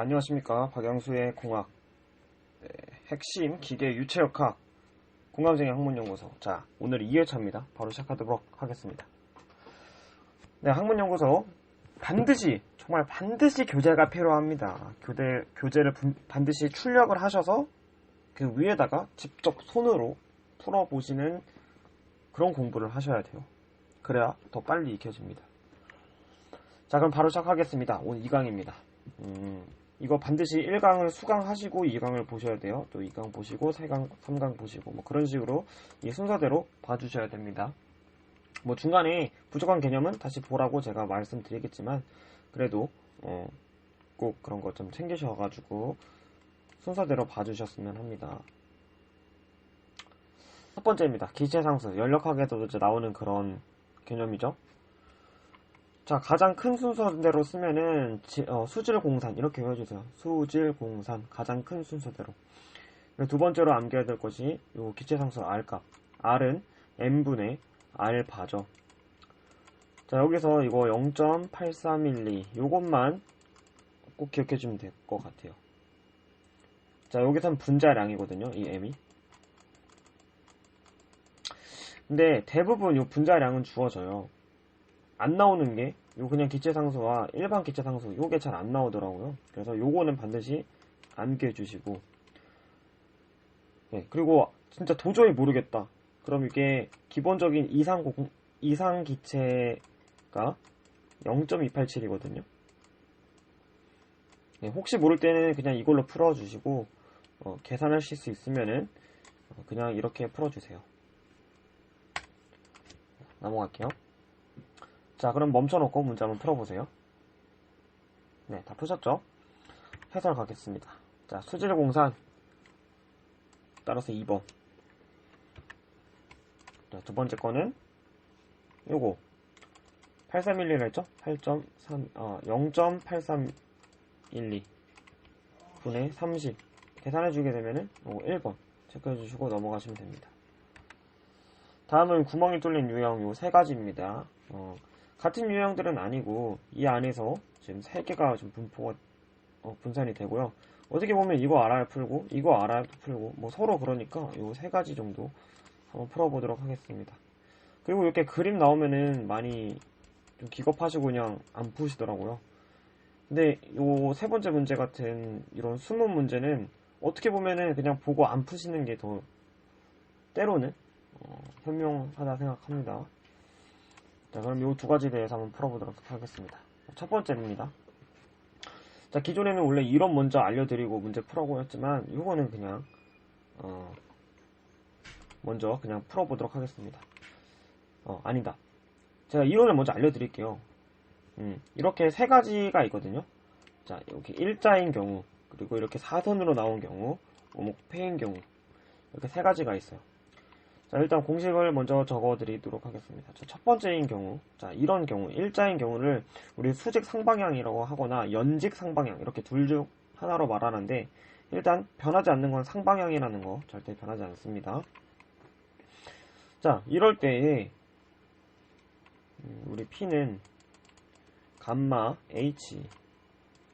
안녕하십니까. 박영수의 공학, 네, 핵심 기계 유체역학, 공감생의 학문연구소. 자, 오늘 2회차입니다. 바로 시작하도록 하겠습니다. 네, 학문연구소. 반드시, 정말 반드시 교재가 필요합니다. 교재, 교재를 분- 반드시 출력을 하셔서 그 위에다가 직접 손으로 풀어보시는 그런 공부를 하셔야 돼요. 그래야 더 빨리 익혀집니다. 자, 그럼 바로 시작하겠습니다. 오늘 2강입니다. 음, 이거 반드시 1강을 수강하시고 2강을 보셔야 돼요. 또 2강 보시고 3강, 3강 보시고 뭐 그런 식으로 이 순서대로 봐주셔야 됩니다. 뭐 중간에 부족한 개념은 다시 보라고 제가 말씀드리겠지만 그래도 어, 꼭 그런 거 좀 챙기셔가지고 순서대로 봐주셨으면 합니다. 첫 번째입니다. 기체 상수 연력학에도 이제 나오는 그런 개념이죠. 자, 가장 큰 순서대로 쓰면은 지- 어, 수질 공산 이렇게 외워주세요. 수질 공산 가장 큰 순서대로. 두 번째로 암기해야 될 것이 요 기체상수 R값. R은 n분의 R바죠. 자, 여기서 이거 0.8312 요것만 꼭 기억해 주면 될 것 같아요. 자, 여기선 분자량이거든요. 이 m이. 근데 대부분 요 분자량은 주어져요. 안 나오는 게 요 그냥 기체 상수와 일반 기체 상수 요게 잘 안 나오더라고요. 그래서 요거는 반드시 암기해 주시고 네, 그리고 진짜 도저히 모르겠다. 그럼 이게 기본적인 이상 공, 이상 기체가 0.287이거든요. 네, 혹시 모를 때는 그냥 이걸로 풀어 주시고 어, 계산하실 수 있으면은 어, 그냥 이렇게 풀어 주세요. 넘어갈게요. 자, 그럼 멈춰놓고 문제 한번 풀어보세요. 네, 다 푸셨죠? 해설 가겠습니다. 자, 수질 공산. 따라서 2번. 자, 두 번째 거는 요거. 8312를 했죠? 8.3, 어, 0.8312 분의 30. 계산해 주게 되면은 요거 1번. 체크해 주시고 넘어가시면 됩니다. 다음은 구멍이 뚫린 유형 요 세 가지입니다. 어, 같은 유형들은 아니고 이 안에서 지금 세 개가 좀 분포가 어, 분산이 되고요. 어떻게 보면 이거 알아야 풀고 이거 알아야 또 풀고 뭐 서로 그러니까 요 세 가지 정도 한번 풀어보도록 하겠습니다. 그리고 이렇게 그림 나오면은 많이 좀 기겁하시고 그냥 안 푸시더라고요. 근데 요 세 번째 문제 같은 이런 수문 문제는 어떻게 보면은 그냥 보고 안 푸시는 게 더 때로는 어, 현명하다 생각합니다. 자, 그럼 이 두 가지에 대해서 한번 풀어보도록 하겠습니다. 첫 번째입니다. 자, 기존에는 원래 이론 먼저 알려드리고 문제 풀어고 했지만, 이거는 그냥, 어, 먼저 그냥 풀어보도록 하겠습니다. 어, 아니다. 제가 이론을 먼저 알려드릴게요. 음, 이렇게 세 가지가 있거든요. 자, 이렇게 일자인 경우, 그리고 이렇게 사선으로 나온 경우, 오목패인 경우, 이렇게 세 가지가 있어요. 자, 일단 공식을 먼저 적어 드리도록 하겠습니다. 자, 첫 번째인 경우, 자, 이런 경우, 일자인 경우를 우리 수직 상방향이라고 하거나 연직 상방향, 이렇게 둘 중 하나로 말하는데, 일단 변하지 않는 건 상방향이라는 거 절대 변하지 않습니다. 자, 이럴 때에, 음, 우리 P는 감마 H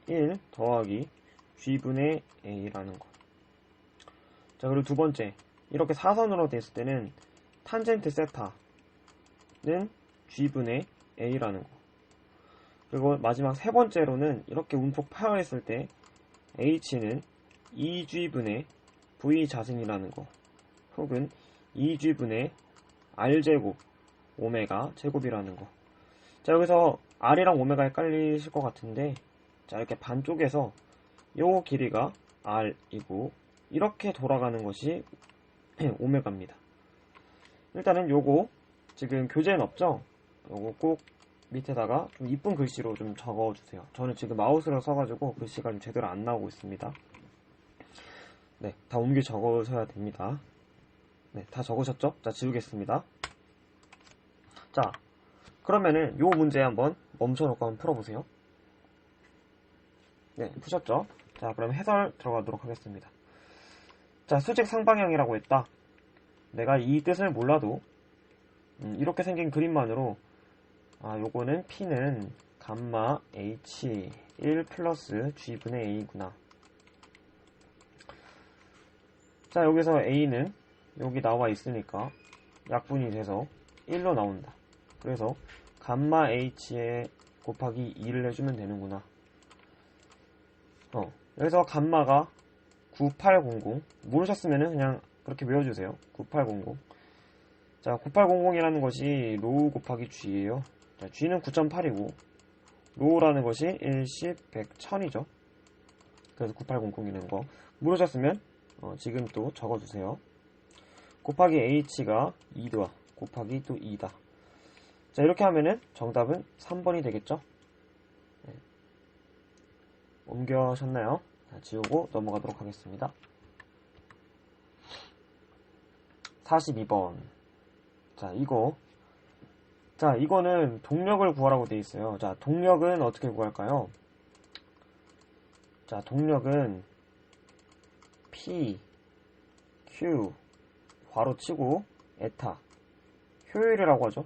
1 더하기 G분의 A라는 거. 자, 그리고 두 번째, 이렇게 사선으로 됐을 때는 탄젠트 세타는 G분의 A라는 거. 그리고 마지막 세 번째로는 이렇게 움푹 파여 있을 때 H는 2G분의 V 자승이라는 거. 혹은 2G분의 R제곱 오메가 제곱이라는 거. 자, 여기서 R이랑 오메가 헷갈리실 것 같은데 자, 이렇게 반쪽에서 요 길이가 R이고 이렇게 돌아가는 것이 오메가입니다. 일단은 요거 지금 교재엔 없죠? 요거 꼭 밑에다가 좀 이쁜 글씨로 좀 적어주세요. 저는 지금 마우스로 써가지고 글씨가 좀 제대로 안 나오고 있습니다. 네, 다 옮겨 적으셔야 됩니다. 네, 다 적으셨죠? 자, 지우겠습니다. 자, 그러면은 요 문제 한번 멈춰놓고 한번 풀어보세요. 네, 푸셨죠? 자, 그럼 해설 들어가도록 하겠습니다. 자, 수직 상방향이라고 했다. 내가 이 뜻을 몰라도 음, 이렇게 생긴 그림만으로 아, 요거는 P는 감마 h 1 플러스 g분의 a구나. 자, 여기서 a는 여기 나와 있으니까 약분이 돼서 1로 나온다. 그래서 감마 h에 곱하기 2를 해주면 되는구나. 어, 여기서 감마가 9800 모르셨으면 그냥 그렇게 외워주세요. 9800 자, 9800이라는 것이 로우 곱하기 g예요. 자, g는 9.8이고 로우라는 것이 1, 10, 100, 1000이죠. 그래서 9800이라는 거 모르셨으면 어, 지금 또 적어주세요. 곱하기 h가 2다. 곱하기 또 2다. 자, 이렇게 하면은 정답은 3번이 되겠죠? 네. 옮겨셨나요? 자, 지우고 넘어가도록 하겠습니다. 42번. 자, 이거. 자, 이거는 동력을 구하라고 되어 있어요. 자, 동력은 어떻게 구할까요? 자, 동력은 P, Q, 괄호 치고, 에타. 효율이라고 하죠.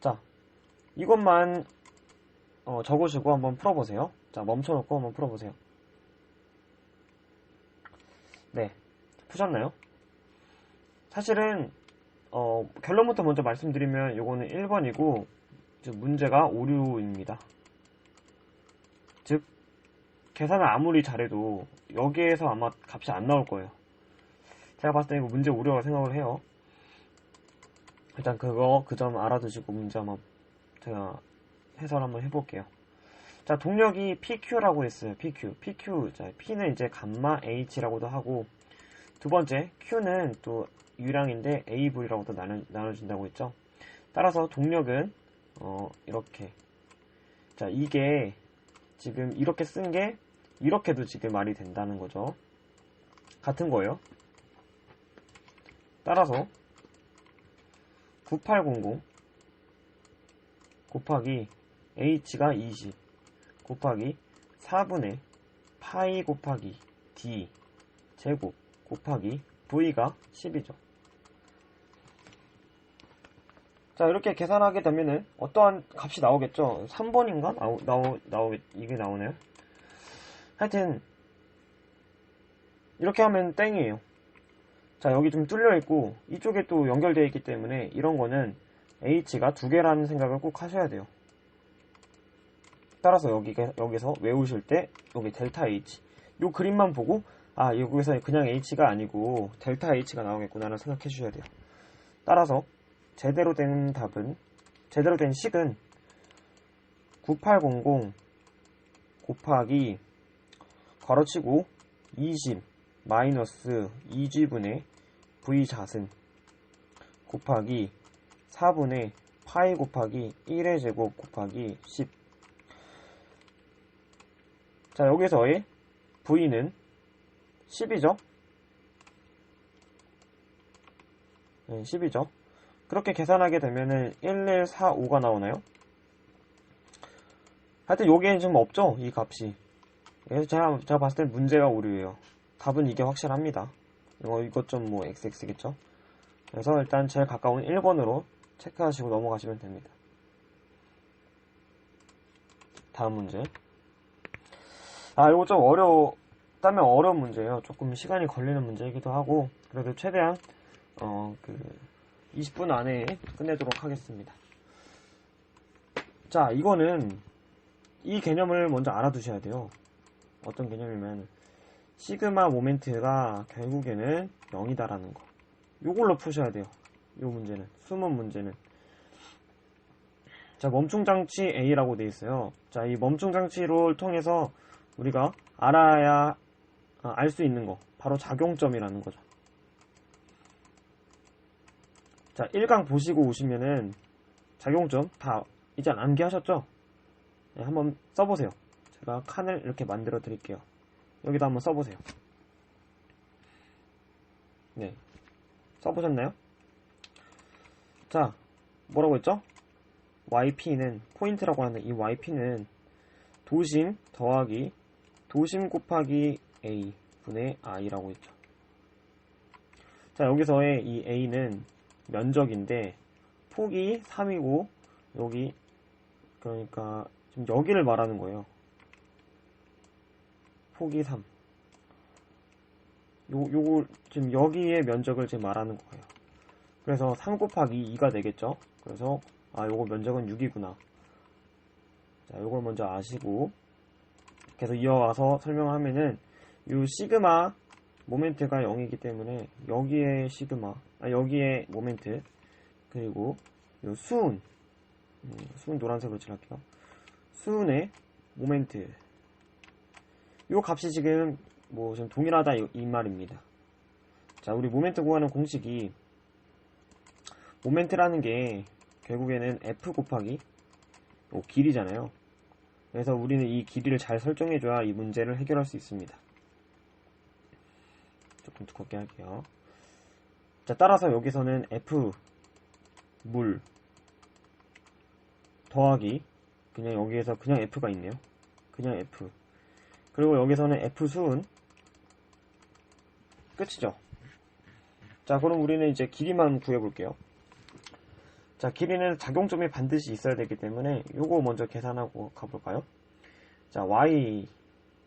자, 이것만 어, 적으시고 한번 풀어보세요. 자, 멈춰놓고 한번 풀어보세요. 네, 푸셨나요? 사실은 어, 결론부터 먼저 말씀드리면 요거는 1번이고 문제가 오류입니다. 즉 계산을 아무리 잘해도 여기에서 아마 값이 안 나올 거예요. 제가 봤을 때 이거 문제 오류라고 생각을 해요. 일단 그거 그 점 알아두시고 문제 한번 제가 해설 한번 해볼게요. 자, 동력이 PQ라고 했어요. PQ. PQ. 자, P는 이제 감마 H라고도 하고, 두 번째, Q는 또 유량인데 AV라고도 나눠, 나눠준다고 했죠. 따라서 동력은, 어, 이렇게. 자, 이게 지금 이렇게 쓴 게, 이렇게도 지금 말이 된다는 거죠. 같은 거예요. 따라서, 9800 곱하기 h가 20 곱하기 4분의 파이 곱하기 d 제곱 곱하기 v가 10이죠. 자 이렇게 계산하게 되면은 어떠한 값이 나오겠죠? 3번인가? 나오, 나오, 나오, 이게 나오네요. 하여튼 이렇게 하면 땡이에요. 자 여기 좀 뚫려 있고 이쪽에 또 연결되어 있기 때문에 이런 거는 h가 두 개라는 생각을 꼭 하셔야 돼요. 따라서 여기, 여기서 외우실 때 여기 델타 h 요 그림만 보고 아 여기서 그냥 h가 아니고 델타 h가 나오겠구나를 생각해 주셔야 돼요. 따라서 제대로 된 답은 제대로 된 식은 9800 곱하기 괄호치고 20 마이너스 2g분의 v 자승 곱하기 4분의 파이 곱하기 1의 제곱 곱하기 10. 자, 여기서의 v는 10이죠? 네, 10이죠. 그렇게 계산하게 되면은 1145가 나오나요? 하여튼 여기에는 지금 없죠? 이 값이. 그래서 제가, 제가 봤을 때 문제가 오류예요. 답은 이게 확실합니다. 이거, 이것 좀 뭐 xx겠죠? 그래서 일단 제일 가까운 1번으로 체크하시고 넘어가시면 됩니다. 다음 문제. 아, 이거 좀 어려웠다면 어려운 문제예요. 조금 시간이 걸리는 문제이기도 하고, 그래도 최대한, 어, 그, 20분 안에 끝내도록 하겠습니다. 자, 이거는, 이 개념을 먼저 알아두셔야 돼요. 어떤 개념이면, 시그마 모멘트가 결국에는 0이다라는 거. 요걸로 푸셔야 돼요. 요 문제는 숨은 문제는 자 멈춤 장치 A라고 되어 있어요 자 이 멈춤 장치를 통해서 우리가 알아야 아, 알수 있는 거 바로 작용점이라는 거죠 자 1강 보시고 오시면은 작용점 다 이제 암기하셨죠? 네, 한번 써보세요 제가 칸을 이렇게 만들어 드릴게요 여기다 한번 써보세요 네 써보셨나요? 자, 뭐라고 했죠? yp는 포인트라고 하는 이 yp는 도심 더하기 도심 곱하기 a 분의 i라고 했죠. 자, 여기서의 이 a는 면적인데 폭이 3이고 여기 그러니까 지금 여기를 말하는 거예요. 폭이 3. 요, 요거 지금 여기의 면적을 지금 말하는 거예요. 그래서 3 곱하기 2가 되겠죠. 그래서 아 요거 면적은 6이구나. 자, 요걸 먼저 아시고 계속 이어와서 설명을 하면은 요 시그마 모멘트가 0이기 때문에 여기에 시그마, 아, 여기에 모멘트 그리고 요 수은 음, 수은 노란색으로 칠할게요. 수은의 모멘트 요 값이 지금 뭐 지금 동일하다 이, 이 말입니다. 자, 우리 모멘트 구하는 공식이 모멘트라는 게 결국에는 f 곱하기 요 길이잖아요. 그래서 우리는 이 길이를 잘 설정해줘야 이 문제를 해결할 수 있습니다. 조금 두껍게 할게요. 자, 따라서 여기서는 f 물 더하기 그냥 여기에서 그냥 f가 있네요. 그냥 f 그리고 여기서는 f 수은 끝이죠. 자, 그럼 우리는 이제 길이만 구해볼게요. 자, 길이는 작용점이 반드시 있어야 되기 때문에 요거 먼저 계산하고 가볼까요? 자, y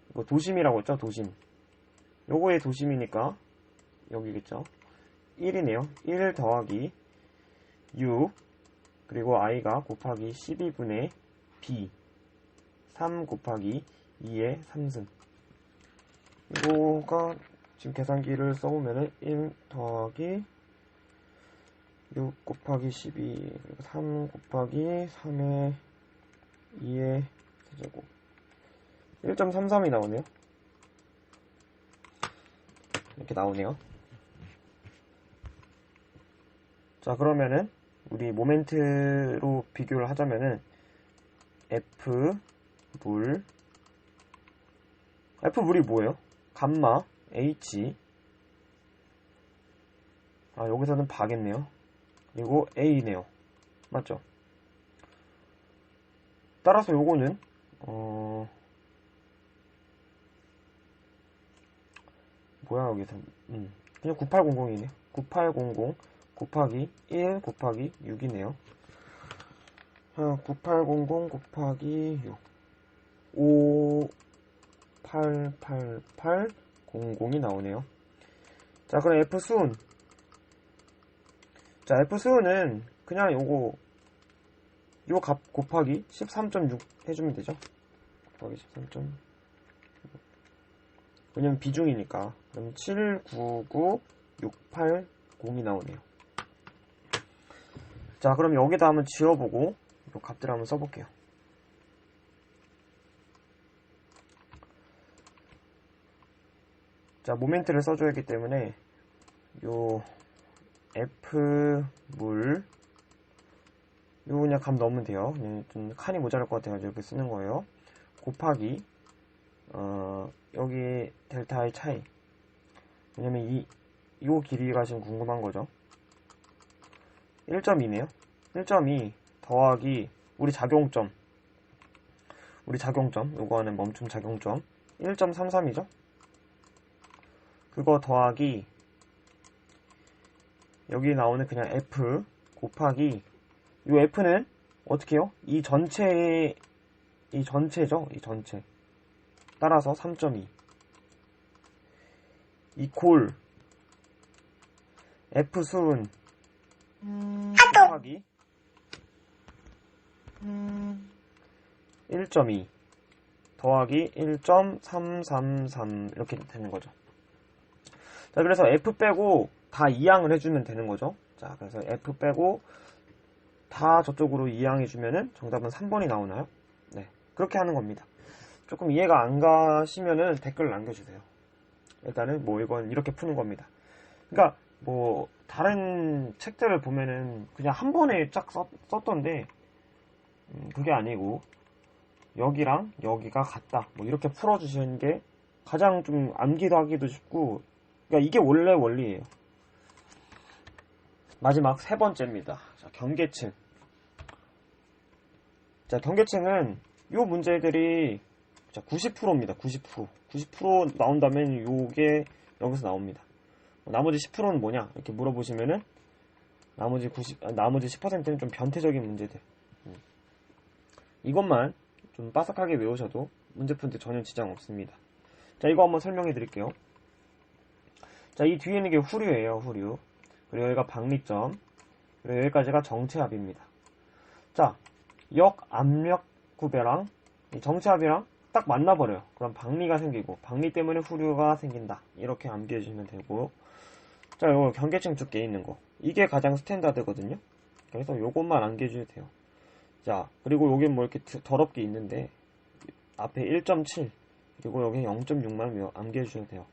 이거 도심이라고 했죠? 도심. 요거의 도심이니까 여기겠죠? 1이네요. 1 더하기 6 그리고 i가 곱하기 12분의 b 3 곱하기 2의 3승 이거가 지금 계산기를 써보면은 1 더하기 6 곱하기 12 그리고 3 곱하기 3의 2의 세제곱. 1.33이 나오네요. 이렇게 나오네요. 자 그러면은 우리 모멘트로 비교를 하자면은 F 물 F 물이 뭐예요? 감마 H. 아 여기서는 바겠네요 그리고 A네요. 맞죠? 따라서 요거는 어 뭐야 여기서? 음 그냥 9800이네. 9800 곱하기 1 곱하기 6이네요. 9800 곱하기 6 5888 00이 나오네요. 자 그럼 F 수은 자 F 수은은 그냥 요거 요 값 곱하기 13.6 해주면 되죠? 곱하기 13.6 왜냐면 비중이니까. 그럼 799680이 나오네요. 자 그럼 여기다 한번 지워보고 요 값들 한번 써볼게요. 자 모멘트를 써줘야 하기 때문에 요 F 물. 요 그냥 값 넣으면 돼요. 그냥 좀 칸이 모자랄 것 같아가지고 이렇게 쓰는 거예요. 곱하기 어 여기 델타의 차이. 왜냐면 이, 요 길이가 지금 궁금한 거죠. 1.2네요. 1.2 더하기 우리 작용점. 우리 작용점. 요거 하는 멈춤 작용점. 1.33이죠? 그거 더하기 여기 나오는 그냥 F 곱하기 요 F는 어떻게 해요? 이 전체의 이 전체죠? 이 전체. 따라서 3.2 이콜 F 수은 곱하기 1.2 더하기 1.333 이렇게 되는 거죠. 자, 그래서 F 빼고 다 이항을 해주면 되는 거죠. 자, 그래서 F 빼고 다 저쪽으로 이항해주면은 정답은 3번이 나오나요? 네. 그렇게 하는 겁니다. 조금 이해가 안 가시면은 댓글 남겨주세요. 일단은 뭐 이건 이렇게 푸는 겁니다. 그러니까 뭐 다른 책들을 보면은 그냥 한 번에 쫙 썼, 썼던데 음, 그게 아니고 여기랑 여기가 같다 뭐 이렇게 풀어주시는 게 가장 좀 암기도 하기도 쉽고 그러니까 이게 원래 원리예요 마지막 세 번째입니다 자, 경계층 자 경계층은 요 문제들이 90%입니다 90% 90% 나온다면 요게 여기서 나옵니다 나머지 10%는 뭐냐 이렇게 물어보시면은 나머지 90, 아, 나머지 10%는 좀 변태적인 문제들. 음. 이것만 좀 빠삭하게 외우셔도 문제 푸는 데 전혀 지장 없습니다. 자, 이거 한번 설명해 드릴게요. 자, 이 뒤에 있는 게 후류예요, 후류. 그리고 여기가 박리점. 그리고 여기까지가 정체압입니다. 자, 역 압력 구배랑 이 정체압이랑 딱 만나버려요. 그럼 박리가 생기고, 박리 때문에 후류가 생긴다. 이렇게 암기해 주시면 되고, 자, 요거 경계층 두께 있는 거. 이게 가장 스탠다드거든요. 그래서 요것만 암기해 주셔도 돼요. 자, 그리고 여기 뭐 이렇게 드- 더럽게 있는데, 앞에 1.7, 그리고 여기 0.6만 암기해 주셔도 돼요.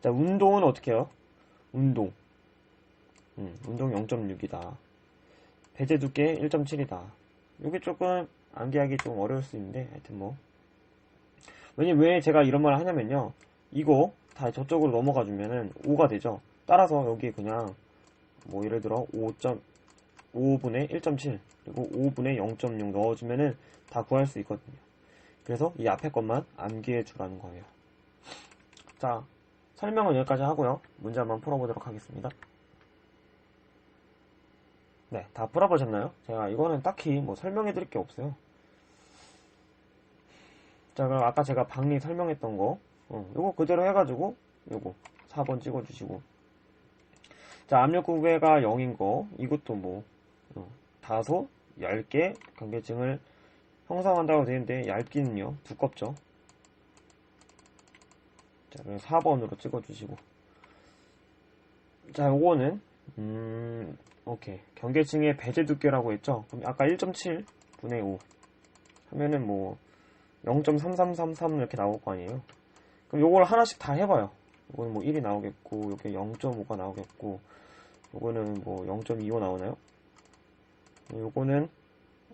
자, 운동은 어떻게 해요? 운동. 음, 운동 0.6이다. 배제 두께 1.7이다. 이게 조금 암기하기 좀 어려울 수 있는데, 하여튼 뭐. 왜냐면 왜 제가 이런 말을 하냐면요. 이거 다 저쪽으로 넘어가 주면은 5가 되죠. 따라서 여기 그냥 뭐 예를 들어 5.5분의 1.7 그리고 5분의 0.6 넣어주면은 다 구할 수 있거든요. 그래서 이 앞에 것만 암기해 주라는 거예요. 자, 설명은 여기까지 하고요. 문제 한번 풀어보도록 하겠습니다. 네, 다 풀어보셨나요? 제가 이거는 딱히 뭐 설명해 드릴 게 없어요. 자, 그럼 아까 제가 방리 설명했던 거, 어, 요거 그대로 해가지고, 요거 4번 찍어주시고. 자, 압력구배가 0인 거, 이것도 뭐, 어, 다소, 얇게 경계층을 형성한다고 되는데, 얇기는요, 두껍죠. 자, 그래서 4번으로 찍어주시고. 자, 요거는, 음, 오케이. 경계층의 배제 두께라고 했죠? 그럼 아까 1.7 분의 5 하면은 뭐, 0.3333 이렇게 나올 거 아니에요? 그럼 요걸 하나씩 다 해봐요. 요거는 뭐 1이 나오겠고, 요게 0.5가 나오겠고, 요거는 뭐 0.25 나오나요? 요거는,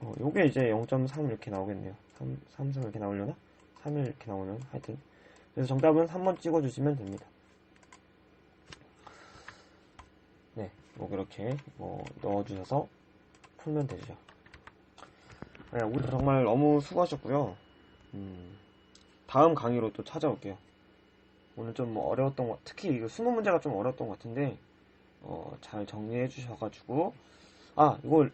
어, 요게 이제 0.3 이렇게 나오겠네요. 3, 3, 3 이렇게 나오려나? 3 이렇게 나오면 하여튼. 그래서 정답은 3번 찍어주시면 됩니다. 네, 뭐 그렇게 뭐 넣어주셔서 풀면 되죠. 네, 오늘 정말 너무 수고하셨고요. 음, 다음 강의로 또 찾아올게요. 오늘 좀 뭐 어려웠던 것, 특히 이거 수능 문제가 좀 어려웠던 것 같은데, 어, 잘 정리해 주셔가지고, 아, 이걸